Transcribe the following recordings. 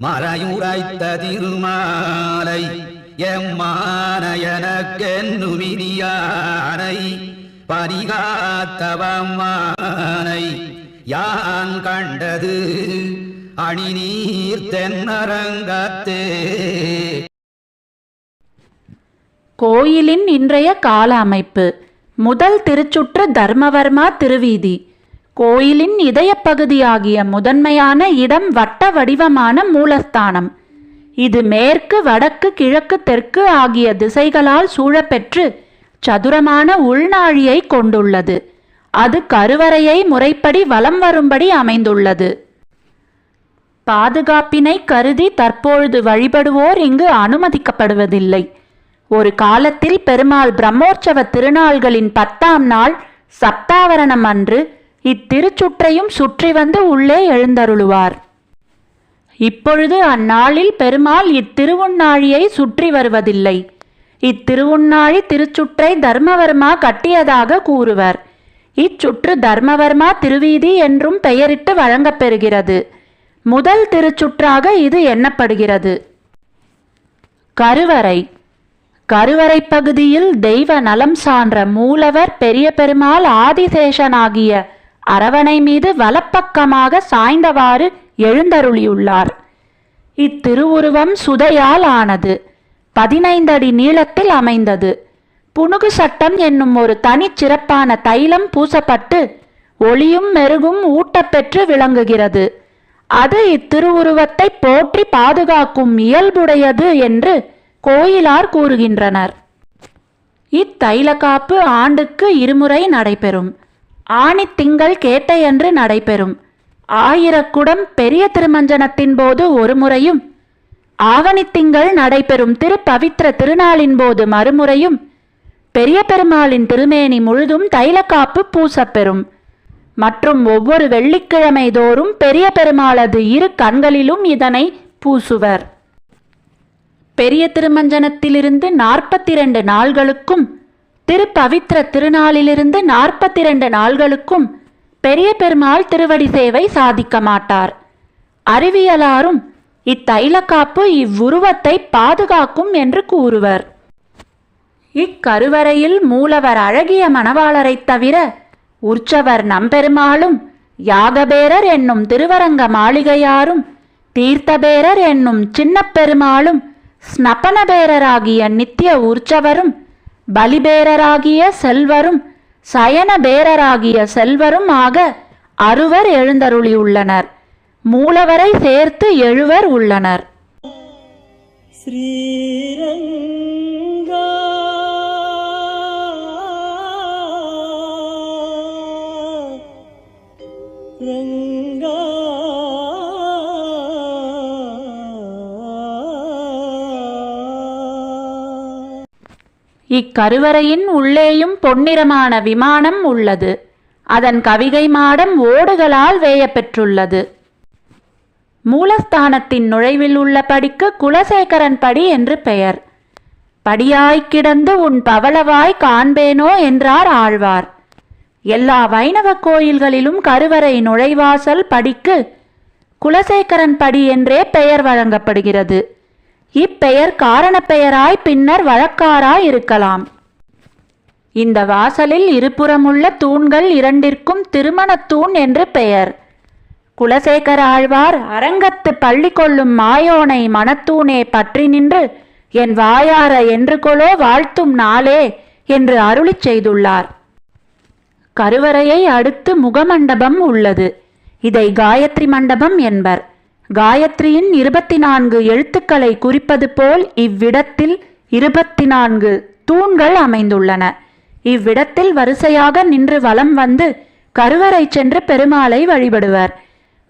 மறையுரைத்த திருமாலை எம்மானயனக்கென்னுமிதியானை பரிகாத்தவம்மானை யான் கண்டது அணிநீர் தென்னரங்கத்தே. கோயிலின் இன்றைய கால அமைப்பு முதல் திருச்சுற்று தர்மவர்மா திருவீதி. கோயிலின் இதயப்பகுதியாகிய முதன்மையான இடம் வட்ட வடிவமான மூலஸ்தானம். இது மேற்கு வடக்கு கிழக்கு தெற்கு ஆகிய திசைகளால் சூழப்பெற்று சதுரமான உள்நாழியை கொண்டுள்ளது. அது கருவறையை முறைப்படி வலம் வரும்படி அமைந்துள்ளது. பாதுகாப்பினை கருதி தற்பொழுது வழிபடுவோர் இங்கு அனுமதிக்கப்படுவதில்லை. ஒரு காலத்தில் பெருமாள் பிரம்மோற்சவ திருநாள்களின் பத்தாம் நாள் சப்தாவரணம் அன்று இத்திருச்சுற்றையும் சுற்றி வந்து உள்ளே எழுந்தருளுவார். இப்பொழுது அந்நாளில் பெருமாள் இத்திருவுண்ணாழியை சுற்றி வருவதில்லை. இத்திருவுண்ணாழி திருச்சுற்றை தர்மவர்மா கட்டியதாக கூறுவர். இச்சுற்று தர்மவர்மா திருவீதி என்றும் பெயரிட்டு வழங்கப்பெறுகிறது முதல் திருச்சுற்றாக இது எண்ணப்படுகிறது. கருவறை. கருவறை பகுதியில் தெய்வ நலம் சான்ற மூலவர் பெரிய பெருமாள் ஆதிசேஷனாகிய அரவணை மீது வலப்பக்கமாக சாய்ந்தவாறு எழுந்தருளியுள்ளார். இத்திருவுருவம் சுதையால் ஆனது. பதினைந்து அடி நீளத்தில் அமைந்தது. புனுகு சட்டம் என்னும் ஒரு தனிச் சிறப்பான தைலம் பூசப்பட்டு ஒளியும் மெருகும் ஊட்டப்பெற்று விளங்குகிறது. அது இத்திருவுருவத்தை போற்றி பாதுகாக்கும் இயல்புடையது என்று கோயிலார் கூறுகின்றனர். இத்தைல காப்பு ஆண்டுக்கு இருமுறை நடைபெறும். ஆணித்திங்கள் கேட்டையன்று நடைபெறும். ஆயிரக்குடம் பெரிய திருமஞ்சனத்தின் போது ஒரு முறையும் ஆவணித்திங்கள் நடைபெறும் திருப்பவித்திர திருநாளின் போது மறுமுறையும் பெரிய பெருமாளின் திருமேனி முழுதும் தைலக்காப்பு பூசப்பெறும். மற்றும் ஒவ்வொரு வெள்ளிக்கிழமை தோறும் பெரிய பெருமாளது இரு கண்களிலும் இதனை பூசுவர். பெரிய திருமஞ்சனத்திலிருந்து நாற்பத்தி இரண்டு நாள்களுக்கும் திருப்பவித்திர திருநாளிலிருந்து நாற்பத்தி இரண்டு நாள்களுக்கும் பெரிய பெருமாள் திருவடி சேவை சாதிக்க மாட்டார். அறிவியலாரும் இத்தைலக்காப்பு இவ்வுருவத்தை பாதுகாக்கும் என்று கூறுவர். இக்கருவறையில் மூலவர் அழகிய மணவாளரைத் தவிர உற்சவர் நம்பெருமாளும் யாகபேரர் என்னும் திருவரங்க மாளிகையாரும் தீர்த்தபேரர் என்னும் சின்னப் பெருமாளும் ஸ்னபனபேரராகிய நித்திய உற்சவரும் பலிபேரராகிய செல்வரும் சயனபேரராகிய செல்வரும் ஆக அறுவர் எழுந்தருளியுள்ளனர். மூலவரை சேர்த்து எழுவர் உள்ளனர். ஸ்ரீரங்க இக்கருவறையின் உள்ளேயும் பொன்னிறமான விமானம் உள்ளது. அதன் கவிகை மாடம் ஓடுகளால் வேயப்பெற்றுள்ளது. மூலஸ்தானத்தின் நுழைவில் உள்ள படிக்கு குலசேகரன் படி என்று பெயர். படியாய்க் கிடந்து உன் பவளவாய் காண்பேனோ என்றார் ஆழ்வார். எல்லா வைணவ கோயில்களிலும் கருவறை நுழைவாசல் படிக்கு குலசேகரன் படி என்றே பெயர் வழங்கப்படுகிறது. இப்பெயர் காரணப்பெயராய் பின்னர் வழக்காராய் இருக்கலாம். இந்த வாசலில் இருபுறமுள்ள தூண்கள் இரண்டிற்கும் திருமணத் தூண் என்று பெயர். குலசேகர ஆழ்வார் அரங்கத்து பள்ளி கொள்ளும் மாயோனை மனத்தூணே பற்றி நின்று என் வாயார என்று கொலோ வாழ்த்தும் நாளே என்று அருளிச் செய்துள்ளார். கருவறையை அடுத்து முகமண்டபம் உள்ளது. இதை காயத்ரி மண்டபம் என்பர். காயத்ரியின் இருபத்தி நான்கு எழுத்துக்களை குறிப்பது போல் இவ்விடத்தில் இருபத்தி நான்கு தூண்கள் அமைந்துள்ளன. இவ்விடத்தில் வரிசையாக நின்று வலம் வந்து கருவறை சென்று பெருமாளை வழிபடுவர்.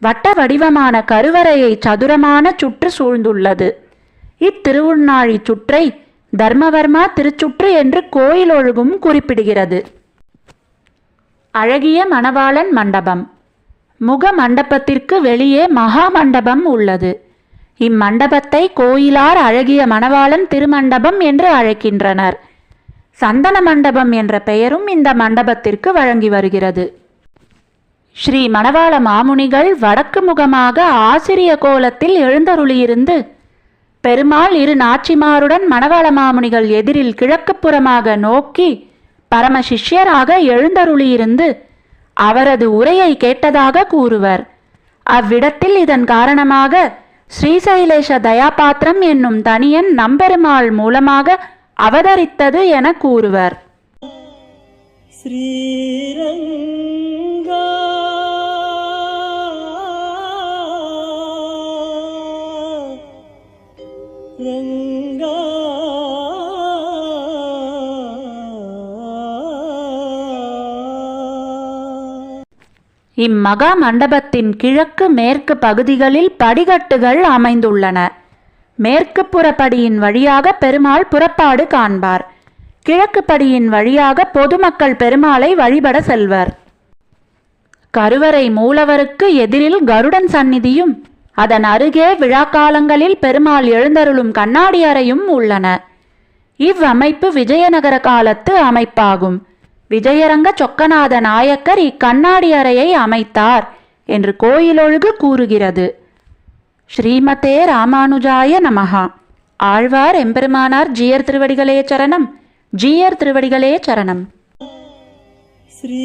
வட்ட வடிவமான கருவறையை சதுரமான சுற்று சூழ்ந்துள்ளது. இத்திருவுண்ணாழி சுற்றை தர்மவர்மா திருச்சுற்று என்று கோயில் ஒழுகும் குறிப்பிடுகிறது. அழகிய மணவாளன் மண்டபம். முக மண்டபத்திற்கு வெளியே மகா மண்டபம் உள்ளது. இம்மண்டபத்தை கோயிலார் அழகிய மணவாளன் திருமண்டபம் என்று அழைக்கின்றனர். சந்தன மண்டபம் என்ற பெயரும் இந்த மண்டபத்திற்கு வழங்கி வருகிறது. ஸ்ரீ மணவாள மாமுனிகள் வடக்கு முகமாக ஆசிரிய கோலத்தில் எழுந்தருளியிருந்து பெருமாள் இரு நாச்சிமாருடன் மணவாள மாமுனிகள் எதிரில் கிழக்குப்புறமாக நோக்கி பரமசிஷ்யராக எழுந்தருளியிருந்து அவரது உரையை கேட்டதாக கூறுவர். அவ்விடத்தில் இதன் காரணமாக ஸ்ரீசைலேஷ தயாபாத்திரம் என்னும் தனியன் நம்பெருமாள் மூலமாக அவதரித்தது என கூறுவர். ஸ்ரீரங்கா ரங்கா இம்மகா மண்டபத்தின் கிழக்கு மேற்கு பகுதிகளில் படிகட்டுகள் அமைந்துள்ளன. மேற்கு புறப்படியின் வழியாக பெருமாள் புறப்பாடு காண்பார். கிழக்கு படியின் வழியாக பொதுமக்கள் பெருமாளை வழிபட செல்வர். கருவறை மூலவருக்கு எதிரில் கருடன் சந்நிதியும் அதன் அருகே விழாக்காலங்களில் பெருமாள் எழுந்தருளும் கண்ணாடி அறையும் உள்ளன. இவ்வமைப்பு விஜயநகர காலத்து அமைப்பாகும். விஜயரங்க சொக்கநாத நாயக்கர் இக்கண்ணாடி அறையை அமைத்தார் என்று கோயிலொழுகு கூறுகிறது. ஸ்ரீமதே ராமானுஜாய நமகா ஆழ்வார் எம்பெருமானார் ஜீயர் திருவடிகளே சரணம். ஜீயர் திருவடிகளே சரணம். ஸ்ரீ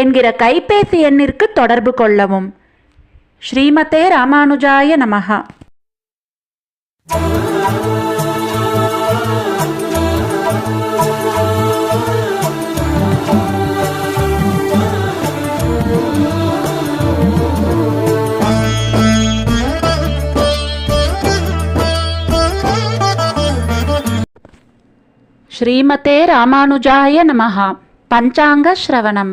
என்கிற கைபேசி எண்ணிற்கு தொடர்பு கொள்ளவும். ஸ்ரீமதே ராமானுஜாய நமகா ஸ்ரீமதே ராமானுஜாய நமஹா. பஞ்சாங்க ஸ்ரவணம்.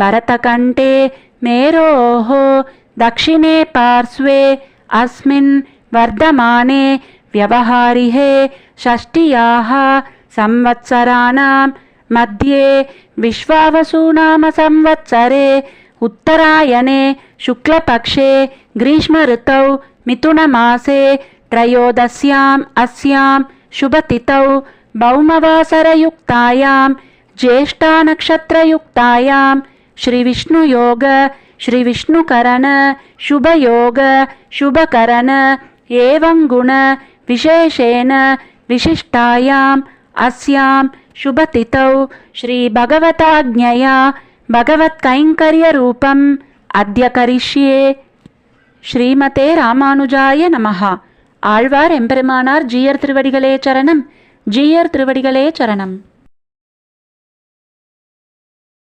भरतकण्ठे मेरोः दक्षिणे पार्श्वे अस्मिन् वर्धमाने व्यवहारिहे षष्ट्याः संवत्सराणां मध्ये विश्वावसुनामसंवत्सरे उत्तरायणे शुक्लपक्षे ग्रीष्मऋतौ मिथुनमासे त्रयोदश्याम् अस्यां शुभतिथौ भौमवासरयुक्तायां ज्येष्ठानक्षत्रयुक्तायां श्रीविष्णुयोग श्रीविष्णुकरण शुभयोग शुभकरण एवं गुण विशेषेण विशिष्टायाम् अस्यां शुभतिथौ श्रीभगवताज्ञया भगवत्कैङ्कर्यरूपम् अद्य करिष्ये ஸ்ரீமதே ராமானுஜாய நமஹா ஆழ்வார் எம்பெருமானார் ஜீயர் திருவடிகளே சரணம் ஜீயர் திருவடிகளே சரணம்